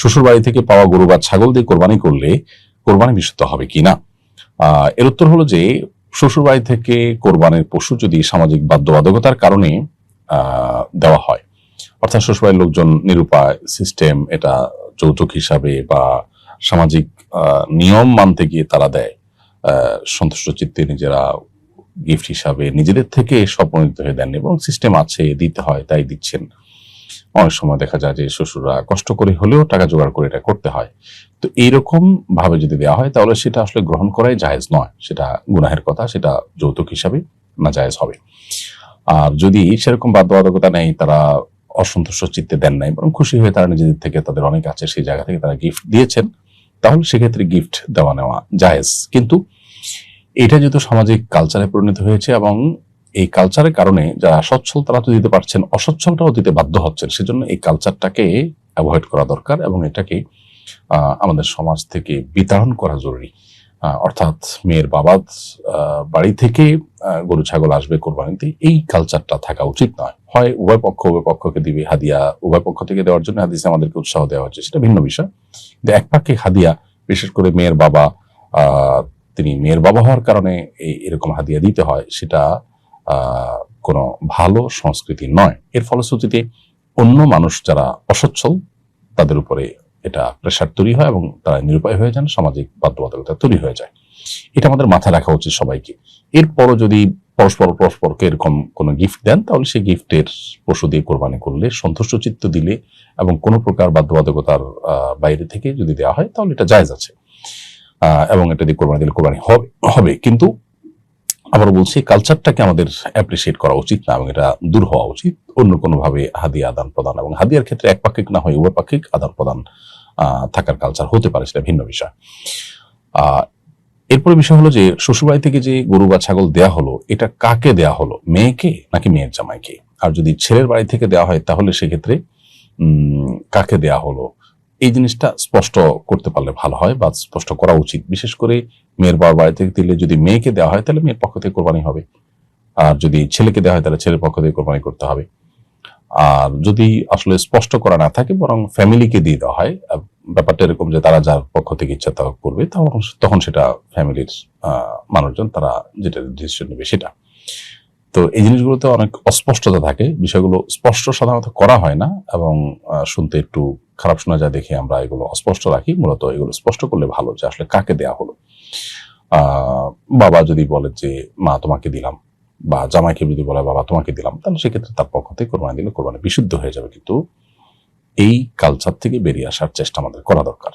শ্বশুর বাড়ি থেকে পাওয়া গরু বা ছাগল দিয়ে কোরবানি করলে কোরবানি বিশুদ্ধ হবে কিনা? এর উত্তর হলো যে শ্বশুর বাড়ি থেকে কোরবানির পশু যদি সামাজিক বাধ্যবাধকতার কারণে দেওয়া হয়, অর্থাৎ শ্বশুরবাড়ির লোকজন নিরুপায় সিস্টেম এটা যৌতুক হিসাবে বা সামাজিক নিয়ম মানতে গিয়ে তারা দেয় সন্তুষ্ট চিত্তে নিজেরা গিফট হিসাবে নিজেদের থেকে স্বপ্নিত হয়ে দেন এবং সিস্টেম আছে, দিতে হয়, তাই দিচ্ছেন। অনেক সময় দেখা যায় যে শ্বশুররা কষ্ট করে হলেও টাকা জোগাড় করে এটা করতে হয়। তো এইরকম ভাবে যদি দেওয়া হয়, তাহলে সেটা আসলে গ্রহণ করাই জায়েজ নয়। সেটা গুনাহের কথা, সেটা যৌতুক হিসাবে না জায়েজ হবে। আর যদি সেরকম বাধ্যবাধকতা নেই, তারা অসন্তুষ্ট চিত্তে দেন নাই, বরং খুশি হয়ে তারা নিজেদের থেকে তাদের অনেক আছে, সেই জায়গা থেকে তারা গিফট দিয়েছেন, তাহলে সেক্ষেত্রে গিফট দেওয়া নেওয়া জায়েজ। কিন্তু এটা যেহেতু সামাজিক কালচারে পরিণত হয়েছে এবং এই কালচারের কারণে যারা সচ্ছল, তারা তো দিতে পারছেন, অসচ্ছলটাও দিতে বাধ্য হচ্ছেন। সেজন্য এই কালচারটাকে অ্যাভয়েড করা দরকার এবং এটাকে আমাদের সমাজ থেকে বিতাড়ন করা জরুরি। অর্থাৎ মেয়ের বাবা বাড়ি থেকে গরু, ছাগল আসবে কোরবানিতে, এই কালচারটা থাকা উচিত নয়। হয় উভয় পক্ষ, উভয় পক্ষকে দিবে হাদিয়া, উভয় পক্ষ থেকে দেওয়ার জন্য হাদিসে আমাদেরকে উৎসাহ দেওয়া হচ্ছে, সেটা ভিন্ন বিষয়। কিন্তু এক পাকে হাদিয়া, বিশেষ করে মেয়ের বাবা তিনি মেয়ের বাবা হওয়ার কারণে এই- এরকম হাদিয়া দিতে হয়, সেটা কোনো ভালো সংস্কৃতি নয়। এর ফলশ্রুতিতে অন্য মানুষ যারা অসচ্ছল, তাদের উপরে এটা প্রেশার তৈরি হয় এবং তারা নিরুপায় হয়ে যান, সামাজিক বাধ্যবাধকতা তৈরি হয়ে যায়। এটা আমাদের মাথায় রাখা উচিত সবাইকে। এরপরও যদি পরস্পর, পরস্পরকে এরকম কোনো গিফট দেন, তাহলে সেই গিফটের পশু দিয়ে কোরবানি করলে সন্তুষ্ট চিত্ত দিলে এবং কোনো প্রকার বাধ্যবাধকতার বাইরে থেকে যদি দেওয়া হয়, তাহলে এটা জায়জ আছে। এবং এটা দিয়ে কোরবানি দিলে কোরবানি হবে হবে। কিন্তু আবার বলছি কালচারটাকে আমাদের অ্যাপ্রিসিয়েট করা উচিত না এবং এটা দূর হওয়া উচিত। অন্য কোনো ভাবে হাদিয়া আদান প্রদান এবং হাদিয়ার ক্ষেত্রে একপাক্ষিক না হয় উভয়পাক্ষিক আদান প্রদান থাকার কালচার হতে পারে, সেটা ভিন্ন বিষয়। এরপরে বিষয় হলো যে, শ্বশুরবাড়ি থেকে যে গরু বা ছাগল দেয়া হলো, এটা কাকে দেয়া হলো? মেয়েকে নাকি মেয়ের জামাইকে? আর যদি ছেলের বাড়ি থেকে দেওয়া হয়, তাহলে সেক্ষেত্রে কাকে দেয়া হলো? এই জিনিসটা স্পষ্ট করতে পারলে ভালো হয় বা স্পষ্ট করা উচিত। বিশেষ করে মেয়ের বাবার বাড়ি থেকে দিলে যদি মেয়েকে দেওয়া হয়, তাহলে মেয়ের পক্ষ থেকে কোরবানি হবে। আর যদি ছেলেকে দেওয়া হয়, তাহলে ছেলের পক্ষ থেকে কোরবানি করতে হবে। আর যদি আসলে স্পষ্ট করা না থাকে, বরং ফ্যামিলিকে দিয়ে দেওয়া হয় ব্যাপারটা এরকম যে তারা যার পক্ষ থেকে ইচ্ছা তা করবে, তখন তখন সেটা ফ্যামিলির মানুষজন তারা যেটা ডিসিশন নেবে সেটা। তো এই জিনিসগুলোতে অনেক অস্পষ্টতা থাকে। বিষয়গুলো স্পষ্ট সাধারণত করা হয় না এবং শুনতে একটু খারাপ শোনা যায় দেখে আমরা এগুলো অস্পষ্ট রাখি। মূলত এগুলো স্পষ্ট করলে ভালো যে আসলে কাকে দেয়া হলো। বাবা যদি বলে যে, মা, তোমাকে দিলাম। বা জামাইকে যদি বলে, বাবা, তোমাকে দিলাম, তাহলে সেক্ষেত্রে তার পক্ষ থেকে কোরবানি দিলে কোরবানি বিশুদ্ধ হয়ে যাবে। কিন্তু এই কালচার থেকে বেরিয়ে আসার চেষ্টা আমাদের করা দরকার।